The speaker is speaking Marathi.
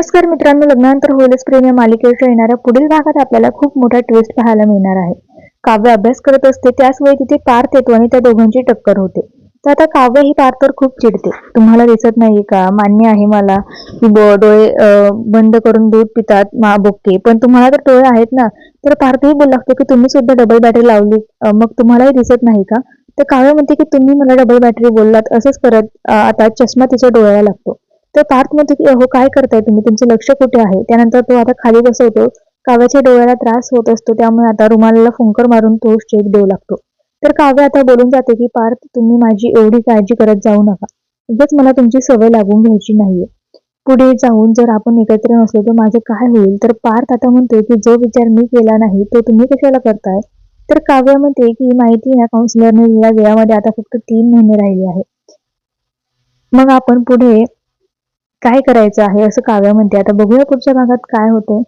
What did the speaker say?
नमस्कार मित्रांनो लग्नानंतर होईलच प्रेम या मालिकेच्या येणाऱ्या पुढील भागात आपल्याला खूप मोठा ट्विस्ट पाहायला मिळणार आहे. काव्य अभ्यास करत असते त्याच वेळी तिथे पार्थ येतो आणि त्या दोघांची टक्कर होते. तर आता काव्य ही पार्थवर खूप चिडते. तुम्हाला दिसत नाही का? मान्य आहे मला की डोळे बंद करून दूध पितात मा बोके पण तुम्हाला तर डोळे आहेत ना? तर पार्थही बोलू लागतो की तुम्ही सुद्धा डबल बॅटरी लावली. मग तुम्हालाही दिसत नाही का? तर काव्य म्हणते की तुम्ही मला डबल बॅटरी बोललात असंच करत आता चष्मा तिच्या डोळ्याला लागतो. तर पार्थ म्हणतो की अहो काय करताय तुम्ही? तुमचं लक्ष कुठे आहे? त्यानंतर तो आता खाली बसवतो. काव्याच्या डोळ्याला त्रास होत असतो. त्यामुळे आता रुमालाला फुंकर मारून तो चेक देऊ लागतो. तर काव्य आता बोलून जाते की पार्थ तुम्ही माझी एवढी काळजी करत जाऊ नका. उगाच मला तुमची सवय लागून घ्यायची नाहीये. पुढे जाऊन जर आपण एकत्र नसलो तर माझं काय होईल? तर पार्थ आता म्हणतोय की जो विचार मी केला नाही तो तुम्ही कशाला करताय? तर काव्य म्हणते की माहिती ह्या काउन्सिलरने दिलेल्या वेळामध्ये आता फक्त तीन महिने राहिले आहे. मग आपण पुढे काय करायचं आहे असं काव्या म्हणते. आता बघूया पुढच्या भागात काय होतंय.